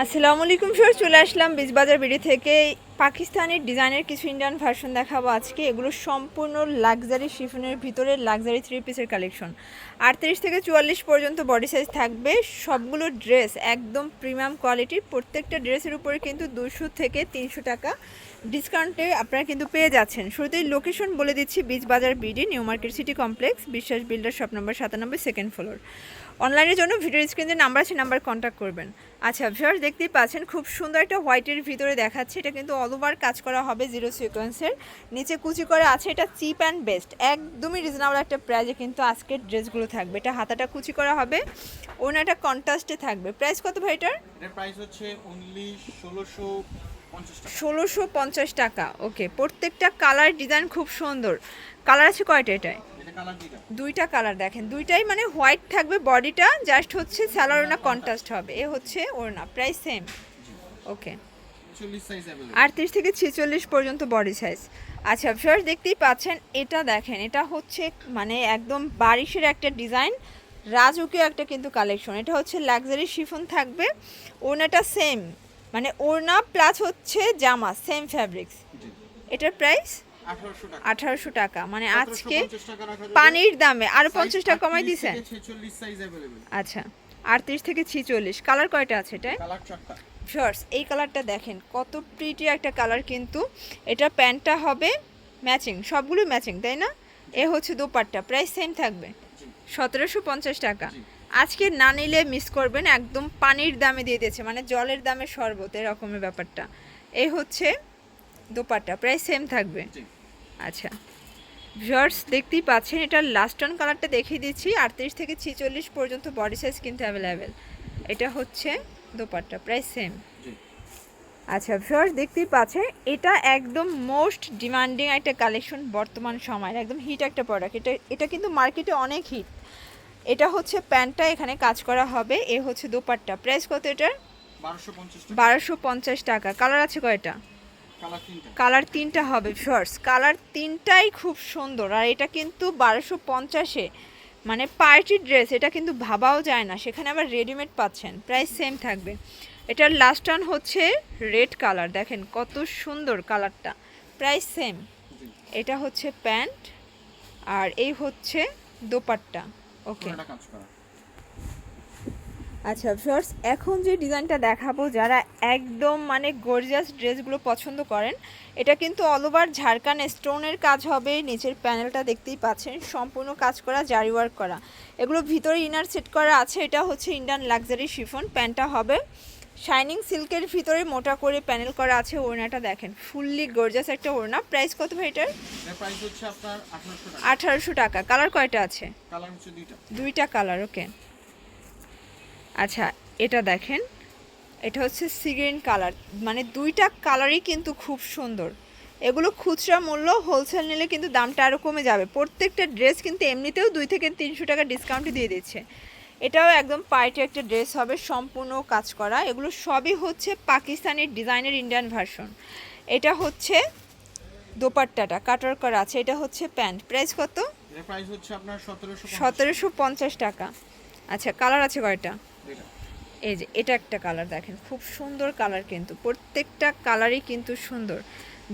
আসসালামু আলাইকুম স্যার চলে আসলাম বীজবাজার বিডি থেকে। পাকিস্তানি ডিজাইনের কিছু ইন্ডিয়ান ভার্সন দেখাবো আজকে। এগুলো সম্পূর্ণ লাক্সারি শিফনের ভিতরে লাক্সারি থ্রি পিসের কালেকশন আটত্রিশ থেকে চুয়াল্লিশ পর্যন্ত বডি সাইজ থাকবে। সবগুলো ড্রেস একদম প্রিমিয়াম কোয়ালিটির প্রত্যেকটা ড্রেসের উপরে কিন্তু দুশো থেকে তিনশো টাকা ডিসকাউন্টে আপনারা কিন্তু পেয়ে যাচ্ছেন। শুরুতেই লোকেশন বলে দিচ্ছি Bij Bazar BD, new market city complex, Biswas builder shop number সাতানব্বই সেকেন্ড ফ্লোর অনলাইনের জন্য ভিডিও স্ক্রিনে নাম্বার আছে নাম্বার কন্ট্যাক্ট করবেন। আচ্ছা ভিউয়ার্স দেখতেই পাচ্ছেন, খুব সুন্দর একটা হোয়াইটের ভিতরে দেখাচ্ছে। এটা কিন্তু অল ওভার কাজ করা হবে জিরো সিকোয়েন্সের নিচে কুচি করে আছে, এটা চিপ অ্যান্ড বেস্ট একদমই রিজনেবল একটা প্রাইজে কিন্তু আজকের ড্রেসগুলো থাকবে। এটা হাতাটা কুচি করা হবে, ওনাটা কন্ট্রাস্টে থাকবে। প্রাইস কত ভাই এটার? প্রাইস হচ্ছে অনলি ষোলোশো ষোলোশো পঞ্চাশ টাকা। ওকে প্রত্যেকটা কালার ডিজাইন খুব সুন্দর। কালার আছে কয়টা এটায়? দুইটা। কালার দেখেন। দুইটাই মানে হোয়াইট থাকবে বডিটা জাস্ট হচ্ছে স্যালার ওনা কন্ট্রাস্ট হবে। এ হচ্ছে ওড়না প্রাইস সেম ওকে আটত্রিশ থেকে ছেচল্লিশ পর্যন্ত বডি সাইজ আচ্ছা ফার্স্ট দেখতেই পাচ্ছেন এটা দেখেন এটা হচ্ছে মানে একদম বারিশের একটা ডিজাইন রাজকীয় একটা কিন্তু কালেকশন এটা হচ্ছে লাক্সারি শিফন থাকবে ওড়নাটা সেম মানে ওড়না প্লাস হচ্ছে জামা সেম ফ্যাব্রিক্স এটার প্রাইস আঠারোশো টাকা। মানে আজকে 1750 টাকা রাখা যাবে। পানির দামে Size পঞ্চাশ টাকা কমাই 38 দিছেন? আচ্ছা আটত্রিশ থেকে ছিচল্লিশ। কালার কয়টা আছে কালার শর্টস এই কালারটা দেখেন কত প্রিটি একটা কালার কিন্তু। এটা প্যান্টটা হবে ম্যাচিং সবগুলো ম্যাচিং তাই না? এ হচ্ছে দোপাট্টা প্রাইস সেম থাকবে। সতেরোশো পঞ্চাশ টাকা। আজকে না নিলে মিস করবেন একদম পানির দামে দিয়ে দিয়েছে মানে জলের দামে শরবত এরকমের ব্যাপারটা। এই হচ্ছে দোপাট্টা প্রায় সেম থাকবে। আচ্ছা। ভিউয়ার্স দেখতেই পাচ্ছেন এটার লাস্ট অন কালারটা দেখিয়ে দিচ্ছি আটত্রিশ থেকে ছিচল্লিশ পর্যন্ত বডি সাইজ কিন্তু অ্যাভেলেবেল এটা হচ্ছে দোপাট্টা প্রায় সেম আচ্ছা ভিউয়ার্স দেখতেই পাচ্ছেন এটা একদম মোস্ট ডিমান্ডিং একটা কালেকশন বর্তমান সময়ের একদম হিট একটা প্রোডাক্ট এটা এটা কিন্তু মার্কেটে অনেক হিট এটা হচ্ছে প্যান্টটা এখানে কাজ করা হবে। এ হচ্ছে দোপাট্টা। প্রাইস কত এটার? বারোশো পঞ্চাশ টাকা। কালার আছে কয়টা? কালার তিনটা। হবে শর্টস কালার তিনটাই খুব সুন্দর। আর এটা কিন্তু বারোশো পঞ্চাশে। মানে পার্টি ড্রেস এটা কিন্তু ভাবাও যায় না। সেখানে আবার রেডিমেড পাচ্ছেন। প্রাইস সেম থাকবে। এটার লাস্ট টান হচ্ছে রেড কালার দেখেন কত সুন্দর কালারটা প্রাইস সেম এটা হচ্ছে প্যান্ট। আর এই হচ্ছে দোপাট্টা। ওকে। কাজ করা আচ্ছা শর্টস এখন যে ডিজাইনটা দেখাবো যারা একদম মানে গর্জিয়াস ড্রেসগুলো পছন্দ করেন এটা কিন্তু অল ওভার ঝাড়খান স্টোনের কাজ হবে। নিচের প্যানেলটা দেখতেই পাচ্ছেন সম্পূর্ণ কাজ করা জারি ওয়ার্ক করা। এগুলো ভিতরে ইনার সেট করা আছে এটা হচ্ছে ইন্ডিয়ান লাক্সারি শিফন প্যান্টটা হবে। শাইনিং সিল্কের ভিতরে মোটা করে প্যানেল করা আছে ওড়নাটা দেখেন। ফুললি গর্জিয়াস একটা ওড়না। প্রাইস কত ভাই এটার? প্রাইস হচ্ছে আপনার আঠারোশো টাকা। কালার কয়টা আছে? কালার হচ্ছে দুইটা। দুইটা কালার ওকে আচ্ছা এটা দেখেন। এটা হচ্ছে সিগ্রিন কালার মানে দুইটা কালারই কিন্তু খুব সুন্দর। এগুলো খুচরা মূল্য হোলসেল নিলে কিন্তু দামটা আরও কমে যাবে। প্রত্যেকটা ড্রেস কিন্তু এমনিতেও দুই থেকে তিনশো টাকা ডিসকাউন্ট দিয়ে দিচ্ছে। এটাও একদম পার্টি একটা ড্রেস হবে সম্পূর্ণ কাজ করা। এগুলো সবই হচ্ছে পাকিস্তানের ডিজাইনের ইন্ডিয়ান ভার্সন এটা হচ্ছে দোপাট্টাটা কাটার করা আছে। এটা হচ্ছে প্যান্ট প্রাইস কত? প্রাইস হচ্ছে আপনার সতেরোশো পঞ্চাশ। টাকা। আচ্ছা কালার আছে কয়টা? এই যে এটা একটা কালার দেখেন। খুব সুন্দর কালার কিন্তু। প্রত্যেকটা কালারই কিন্তু সুন্দর।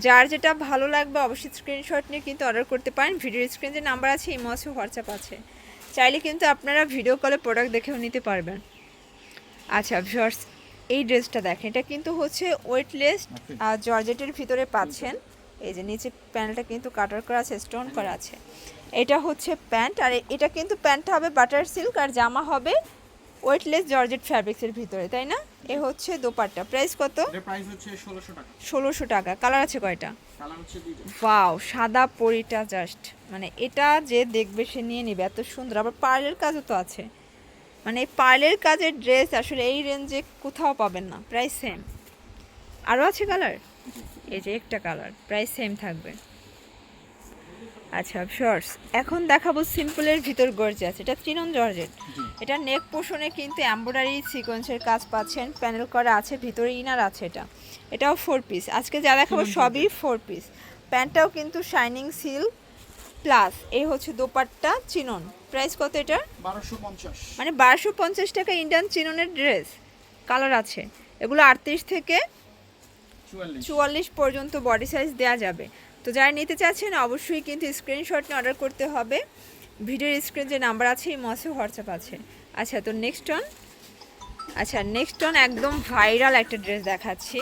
যার যেটা ভালো লাগবে অবশ্যই স্ক্রিনশট নিয়ে কিন্তু অর্ডার করতে পারেন। ভিডিও স্ক্রিন যে নাম্বার আছে ইমো আছে হোয়াটসঅ্যাপ আছে। চাইলে কিন্তু আপনারা ভিডিও কলে প্রোডাক্ট দেখেও নিতে পারবেন। আচ্ছা ভিউয়ার্স এই ড্রেসটা দেখেন এটা কিন্তু হচ্ছে ওয়েটলেস আর জর্জেটের ভিতরে পাচ্ছেন। এই যে নিচে প্যান্টটা কিন্তু কাটার করা আছে স্টোন করা আছে। এটা হচ্ছে প্যান্ট আর এটা কিন্তু প্যান্টটা হবে বাটার সিল্ক আর জামা হবে ওয়েটলেস জর্জেট ফ্যাব্রিক্সের ভিতরে তাই না? এ হচ্ছে দোপাট্টা। প্রাইস কত? প্রাইস হচ্ছে ষোলোশো টাকা। ষোলোশো টাকা। কালার আছে কয়টা? কালার হচ্ছে দুইটা। ওয়াও সাদা পরিটা জাস্ট মানে এটা যে দেখবে সে নিয়ে নেবে। এত সুন্দর। আবার পার্লের কাজও তো আছে। মানে পার্লের কাজের ড্রেস আসলে এই রেঞ্জে কোথাও পাবেন না। প্রাইস সেম আরও আছে কালার এই যে একটা কালার প্রাইস সেম থাকবে। আচ্ছা শর্টস এখন দেখাবো সিম্পলের ভিতর গর্জিয়াস এটা চিনন জর্জেট এটা নেক পোষণে কিন্তু এমব্রয়ডারি সিকোয়েন্সের কাজ পাচ্ছেন। প্যানেল করা আছে ভিতরে ইনার আছে এটা। এটাও ফোর পিস আজকে যা দেখাবো সবই ফোর পিস প্যান্টটাও কিন্তু শাইনিং সিল্ক প্লাস এই হচ্ছে দোপাট্টা চিনন প্রাইস কত এটা বারোশো পঞ্চাশ। মানে বারোশো পঞ্চাশ টাকা ইন্ডিয়ান চিননের ড্রেস কালার আছে। এগুলো আটত্রিশ থেকে চুয়াল্লিশ। পর্যন্ত বডি সাইজ দেওয়া যাবে। তো যারা নিতে চাচ্ছেন অবশ্যই কিন্তু স্ক্রিনশট নিয়ে অর্ডার করতে হবে। ভিডিওর স্ক্রিন যে নাম্বার আছে এই মসে হোয়াটসঅ্যাপ আছে। আচ্ছা তো নেক্সট অন আচ্ছা নেক্সট অন একদম ভাইরাল একটা ড্রেস দেখাচ্ছি।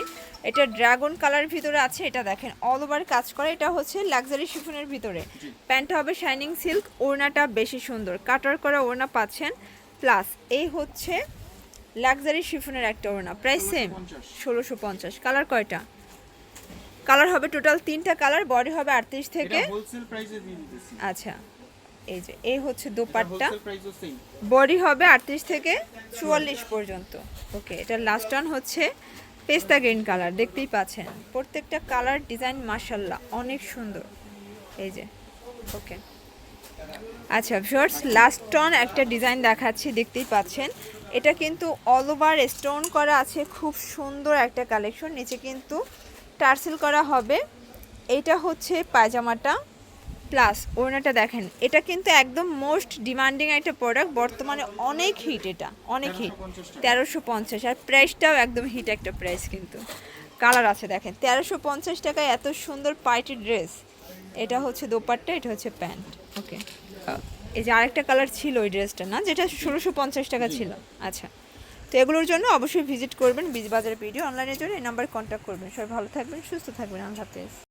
এটা ড্রাগন কালার ভিতরে আছে এটা দেখেন অল ওভার কাজ করে। এটা হচ্ছে লাক্সারি শিফনের ভিতরে। প্যান্টটা হবে শাইনিং সিল্ক ওড়নাটা বেশি সুন্দর। কাটার করা ওড়না পাচ্ছেন। প্লাস এই হচ্ছে লাক্সারি শিফনের একটা ওড়না। প্রায় সেম ষোলোশো পঞ্চাশ। কালার কয়টা? কালার হবে টোটাল তিনটা কালার বডি হবে আটত্রিশ থেকে আচ্ছা এই যে এই হচ্ছে দোপাট্টা। বডি হবে আটত্রিশ থেকে চুয়াল্লিশ পর্যন্ত। ওকে এটা লাস্ট অন হচ্ছে পেস্তা গ্রিন কালার দেখতেই পাচ্ছেন। প্রত্যেকটা কালার ডিজাইন মাসাল্লাহ অনেক সুন্দর। এই যে ওকে আচ্ছা ভিউয়ার্স লাস্ট টন একটা ডিজাইন দেখাচ্ছি দেখতেই পাচ্ছেন। এটা কিন্তু অল ওভার স্টোন করা আছে খুব সুন্দর একটা কালেকশন নিচে কিন্তু টার্সেল করা হবে। এটা হচ্ছে পায়জামাটা। প্লাস ওড়নাটা দেখেন, এটা কিন্তু একদম মোস্ট ডিমান্ডিং একটা প্রোডাক্ট। বর্তমানে অনেক হিট এটা, অনেক হিট। তেরোশো পঞ্চাশ, আর প্রাইসটাও একদম হিট একটা প্রাইস কিন্তু। কালার আছে দেখেন, তেরোশো পঞ্চাশ টাকায় এত সুন্দর পাইটি ড্রেস। এটা হচ্ছে দোপাট্টা, এটা হচ্ছে প্যান্ট। ওকে এই যে আরেকটা কালার ছিল ওই ড্রেসটা না, যেটা ষোলোশো পঞ্চাশ টাকা ছিল। আচ্ছা। এগুলোর জন্য অবশ্যই ভিজিট করবেন বীজ বাজারের ভিডিও অনলাইনের জন্য এই নাম্বারে কন্ট্যাক্ট করবেন। সবাই ভালো থাকবেন, সুস্থ থাকবেন। আল্লাহ হাফেজ।